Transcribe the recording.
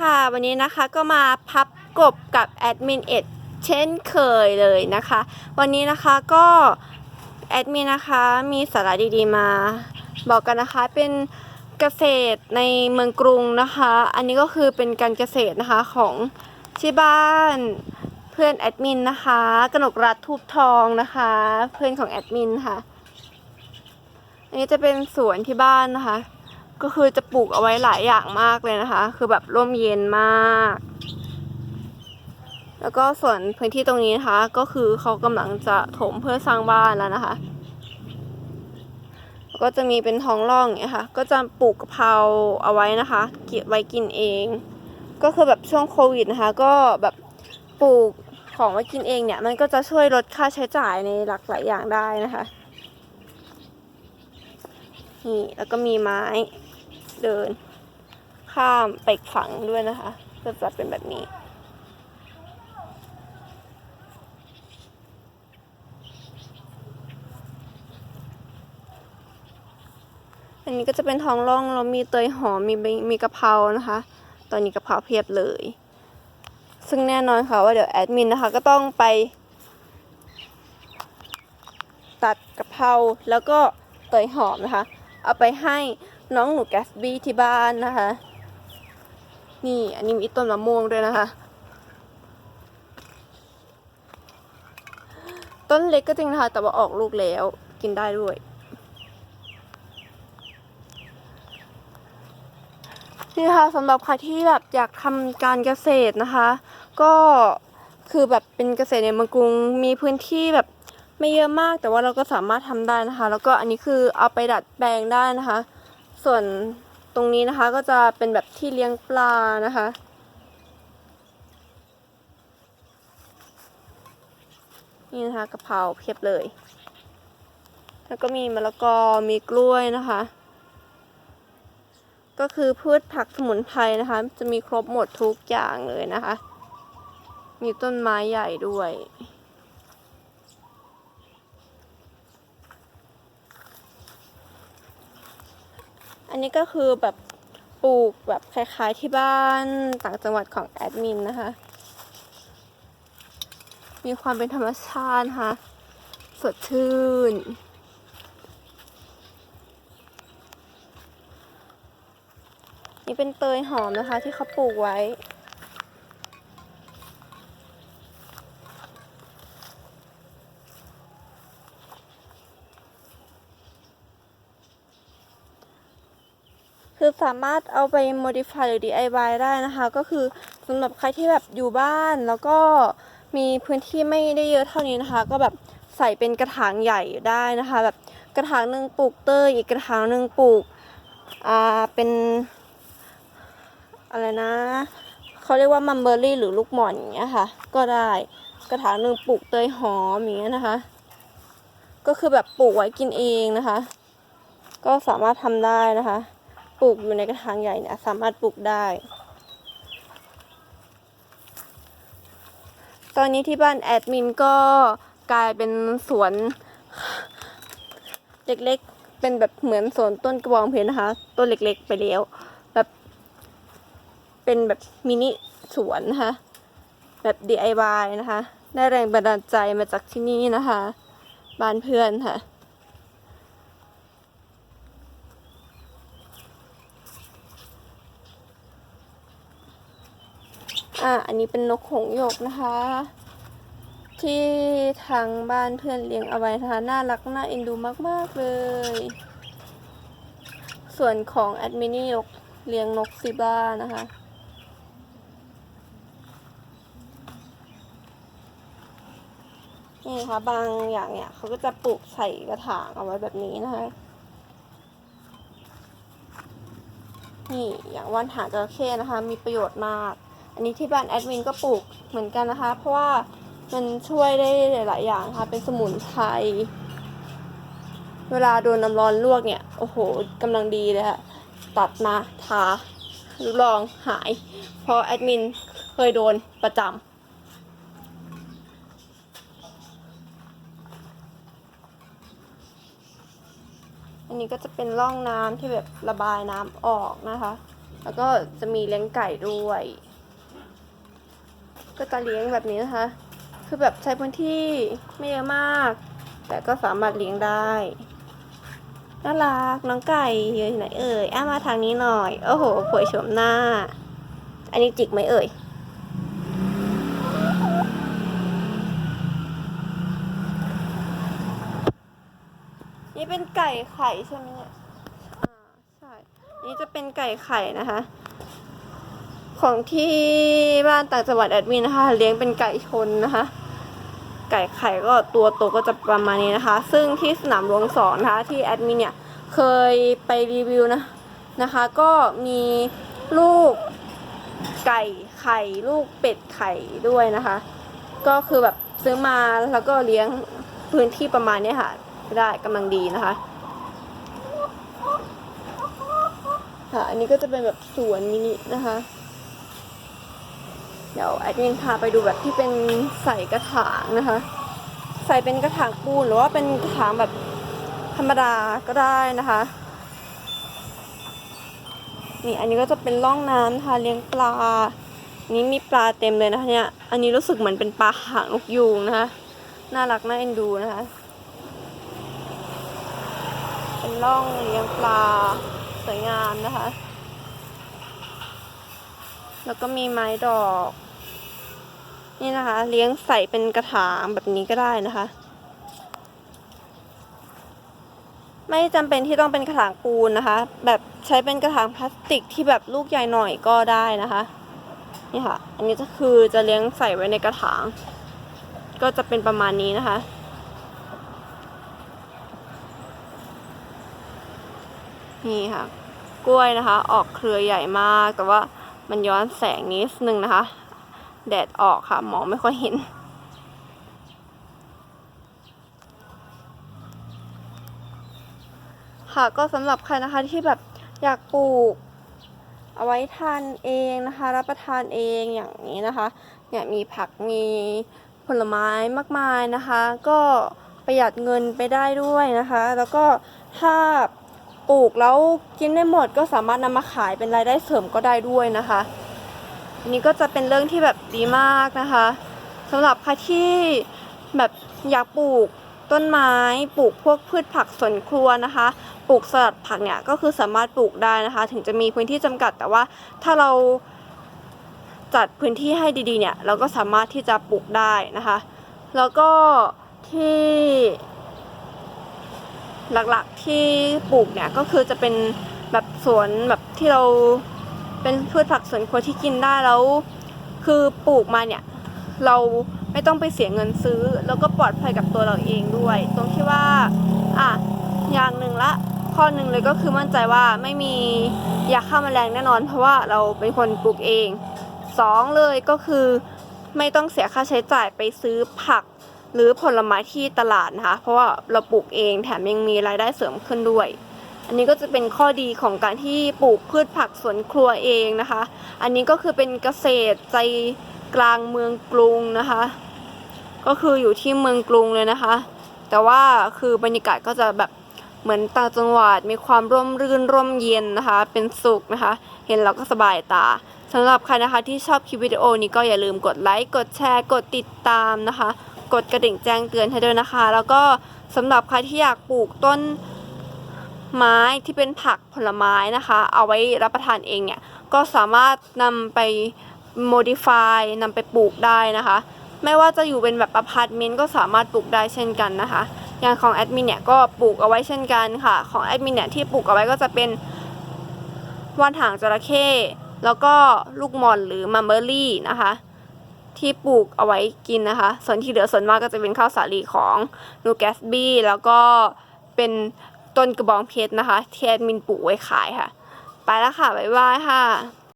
ค่ะ วันนี้นะคะก็มาพับกบกับแอดมินเอ็ดเช่นเคยเลยนะคะ วันนี้นะคะก็แอดมินนะคะมีสาระดีๆมา บอกกันนะคะเป็นเกษตรในเมืองกรุงนะคะ อันนี้ก็คือเป็นการเกษตรนะคะของที่บ้านเพื่อนแอดมินนะคะกนกรัฐทูบทองนะคะ เพื่อนของแอดมินค่ะ อันนี้จะเป็นสวนที่บ้านนะคะ ก็คือจะปลูกเอาไว้หลายอย่างมากเลยนะคะ คือแบบร่มเย็นมาก แล้วก็ส่วนพื้นที่ตรงนี้นะคะ ก็คือเขากำลังจะถมเพื่อสร้างบ้านแล้วนะคะแล้วก็จะมีเป็นท้องร่องอย่างเงี้ยค่ะ ก็จะปลูกกะเพราเอาไว้นะคะเก็บไว้กินเอง ก็คือแบบช่วงโควิดนะคะ ก็แบบปลูกของไว้กินเองเนี่ย มันก็จะช่วยลดค่าใช้จ่ายในหลากหลายอย่างได้นะคะนี่แล้วก็มีไม้ เดิน ข้ามไปกฝั่งด้วยนะคะก็จะเป็นแบบนี้ อันนี้ก็จะเป็นท้องร่องแล้วมีเตยหอมมีใบมีกะเพรานะคะ ตอนนี้กะเพราเพียบเลย ซึ่งแน่นอนค่ะว่าเดี๋ยวแอดมินนะคะก็ต้องไป ตัดกะเพราแล้วก็เตยหอมนะคะ เอาไปให้ น้องหนูแกสบี้ที่บ้านนะคะ นี่อันนี้มีต้นมะม่วงด้วยนะคะ ต้นเล็กก็จริงนะคะ แต่ว่าออกลูกแล้ว กินได้ด้วย นี่ค่ะสำหรับใครที่แบบอยากทำการเกษตรนะคะ ก็คือแบบเป็นเกษตรในเมืองกรุงมีพื้นที่แบบไม่เยอะมากแต่ว่าเราก็สามารถทำได้นะคะ แล้วก็อันนี้คือเอาไปดัดแปลงได้นะคะ ส่วนตรงนี้นะคะก็จะเป็นแบบที่เลี้ยงปลานะคะ นี่นะคะกะเพราเพียบเลย แล้วก็มีมะละกอมีกล้วยนะคะ ก็คือพืชผักสมุนไพรนะคะ จะมีครบหมดทุกอย่างเลยนะคะ มีต้นไม้ใหญ่ด้วย อันนี้ก็คือแบบปลูกแบบคล้ายๆที่บ้านต่างจังหวัดของแอดมินนะคะ มีความเป็นธรรมชาติค่ะ สดชื่น นี่เป็นเตยหอมนะคะที่เขาปลูกไว้ สามารถเอาไป modify หรือ DIY ได้นะคะ ก็คือสำหรับใครที่แบบอยู่บ้านแล้วก็มีพื้นที่ไม่ได้เยอะเท่านี้นะคะ ก็แบบใส่เป็นกระถางใหญ่ได้นะคะ แบบกระถางหนึ่งปลูกเตยอีกกระถางหนึ่งปลูกอ่าเป็นอะไรนะเขาเรียกว่ามัมเบอร์รี่หรือลูกหม่อนอย่างเงี้ยค่ะ ก็ได้กระถางหนึ่งปลูกเตยหอมอย่างเงี้ยนะคะ ก็คือแบบปลูกไว้กินเองนะคะ ก็สามารถทำได้นะคะ ปลูกอยู่ในกระถางใหญ่เนี่ยสามารถปลูกได้ ตอนนี้ที่บ้านแอดมินก็กลายเป็นสวนเล็กๆ เป็นแบบเหมือนสวนต้นกระบองเพชรนะคะ ต้นเล็กๆ ไปแล้ว แบบเป็นแบบมินิสวนนะคะ แบบ DIY นะคะ ได้แรงบันดาลใจมาจากที่นี่นะคะ บ้านเพื่อนค่ะ อะอันนี้เป็นนกหงส์หยกนะคะ ที่ทางบ้านเพื่อนเลี้ยงเอาไว้นะคะน่ารักน่าเอ็นดูมาก ๆ เลย ส่วนของแอดมินี่ยกเลี้ยงนกซิบ้านะคะนี่นะคะบางอย่างเนี่ยเขาก็จะปลูกใส่กระถางเอาไว้แบบนี้นะคะ นี่อย่างว่านหางจระเข้นะคะ มีประโยชน์มาก อันนี้ที่บ้านแอดมินก็ปลูกเหมือนกันนะคะ เพราะว่ามันช่วยได้หลาย ๆ อย่างค่ะ เป็นสมุนไพร เวลาโดนน้ำร้อนลวกเนี่ย โอ้โหกำลังดีเลยค่ะ ตัดมาทารับรองหาย เพราะแอดมินเคยโดนประจำอันนี้ก็จะเป็นร่องน้ำที่แบบระบายน้ำออกนะคะ แล้วก็จะมีเลี้ยงไก่ด้วย ก็จะเลี้ยงแบบนี้นะคะ คือแบบใช้พื้นที่ไม่เยอะมาก แต่ก็สามารถเลี้ยงได้น่ารักน้องไก่อยู่ที่ไหนเอ่ยอ้ามาทางนี้หน่อย โอ้โหผวยโฉมหน้า อันนี้จิกไหมเอ่ยนี่เป็นไก่ไข่ใช่ไหมเนี่ยอ่าใช่ นี่จะเป็นไก่ไข่นะคะ ของที่บ้านต่างจังหวัดแอดมินนะคะ เลี้ยงเป็นไก่ชนนะคะ ไก่ไข่ก็ตัวโตก็จะประมาณนี้นะคะ ซึ่งที่สนามหลวงสองนะคะที่แอดมินเนี่ยเคยไปรีวิวนะนะคะ ก็มีลูกไก่ไข่ลูกเป็ดไข่ด้วยนะคะ ก็คือแบบซื้อมาแล้วก็เลี้ยงพื้นที่ประมาณนี้ค่ะ ได้กำลังดีนะคะค่ะอันนี้ก็จะเป็นแบบสวนมินินะคะ เดี๋ยวแอดมินพาไปดูแบบที่เป็นใส่กระถางนะคะ ใส่เป็นกระถางปูนหรือว่าเป็นกระถางแบบธรรมดาก็ได้นะคะนี่อันนี้ก็จะเป็นร่องน้ำนะคะเลี้ยงปลานี่มีปลาเต็มเลยนะคะเนี่ยอันนี้รู้สึกเหมือนเป็นปลาหางนกยูงนะคะน่ารักน่าเอ็นดูนะคะ เป็นร่องเลี้ยงปลาสวยงามนะคะ แล้วก็มีไม้ดอก นี่นะคะ เลี้ยงใส่เป็นกระถางแบบนี้ก็ได้นะคะ ไม่จำเป็นที่ต้องเป็นกระถางปูนนะคะ แบบใช้เป็นกระถางพลาสติกที่แบบลูกใหญ่หน่อยก็ได้นะคะนี่ค่ะ อันนี้ก็คือจะเลี้ยงใส่ไว้ในกระถาง ก็จะเป็นประมาณนี้นะคะนี่ค่ะ กล้วยนะคะ ออกเครือใหญ่มากแต่ว่ามันย้อนแสงนิดนึงนะคะ แดดออกค่ะมองไม่ค่อยเห็น ค่ะก็สำหรับใครนะคะที่แบบอยากปลูก เอาไว้ทานเองนะคะ รับประทานเองอย่างนี้นะคะเนี่ยมีผักมีผลไม้มากมายนะคะ ก็ประหยัดเงินไปได้ด้วยนะคะ แล้วก็ถ้าปลูกแล้วกินได้หมดก็สามารถนำมาขายเป็นรายได้เสริมก็ได้ด้วยนะคะ อันนี้ก็จะเป็นเรื่องที่แบบดีมากนะคะสำหรับใครที่แบบอยากปลูกต้นไม้ปลูกพวกพืชผักสวนครัวนะคะ ปลูกสลัดผักเนี่ยก็คือสามารถปลูกได้นะคะ ถึงจะมีพื้นที่จำกัด แต่ว่าถ้าเราจัดพื้นที่ให้ดีๆเนี่ยเราก็สามารถที่จะปลูกได้นะคะ แล้วก็ที่หลักๆที่ปลูกเนี่ยก็คือจะเป็นแบบสวนแบบที่เรา เป็นพืชผักสวนครัวที่กินได้แล้ว คือปลูกมาเนี่ย เราไม่ต้องไปเสียเงินซื้อ แล้วก็ปลอดภัยกับตัวเราเองด้วย ตรงที่ว่าอะอย่างหนึ่งละข้อหนึ่งเลยก็คือมั่นใจว่าไม่มียาฆ่าแมลงแน่นอน เพราะว่าเราเป็นคนปลูกเองสองเลยก็คือไม่ต้องเสียค่าใช้จ่ายไปซื้อผักหรือผลไม้ที่ตลาดนะคะ เพราะว่าเราปลูกเองแถมยังมีรายได้เสริมขึ้นด้วย อันนี้ก็จะเป็นข้อดีของการที่ปลูกพืชผักสวนครัวเองนะคะ อันนี้ก็คือเป็นเกษตรใจกลางเมืองกรุงนะคะ ก็คืออยู่ที่เมืองกรุงเลยนะคะ แต่ว่าคือบรรยากาศก็จะแบบเหมือนต่างจังหวัดมีความร่มรื่นร่มเย็นนะคะ เป็นสุขนะคะ เห็นแล้วก็สบายตาสำหรับใครนะคะที่ชอบคลิปวิดีโอนี้ก็อย่าลืมกดไลค์กดแชร์กดติดตามนะคะ กดกระดิ่งแจ้งเตือนให้ด้วยนะคะ แล้วก็สำหรับใครที่อยากปลูกต้น ไม้ที่เป็นผักผลไม้นะคะ เอาไว้รับประทานเองเนี่ย ก็สามารถนำไป modify นำไปปลูกได้นะคะ ไม่ว่าจะอยู่เป็นแบบอพาร์ตเมนต์ก็สามารถปลูกได้เช่นกันนะคะ อย่างของแอดมินเนี่ยก็ปลูกเอาไว้เช่นกันค่ะ ของแอดมินเนี่ยที่ปลูกเอาไว้ก็จะเป็นว่านหางจระเข้แล้วก็ลูกมอนหรือมัมเบอรี่นะคะ ที่ปลูกเอาไว้กินนะคะ ส่วนที่เหลือส่วนมากก็จะเป็นข้าวสาลีของนูแกสบี้แล้วก็เป็น ต้นกระบองเพชรนะคะที่แอดมินปลูกไว้ขายค่ะ ไปแล้วค่ะ บ๊ายบายค่ะ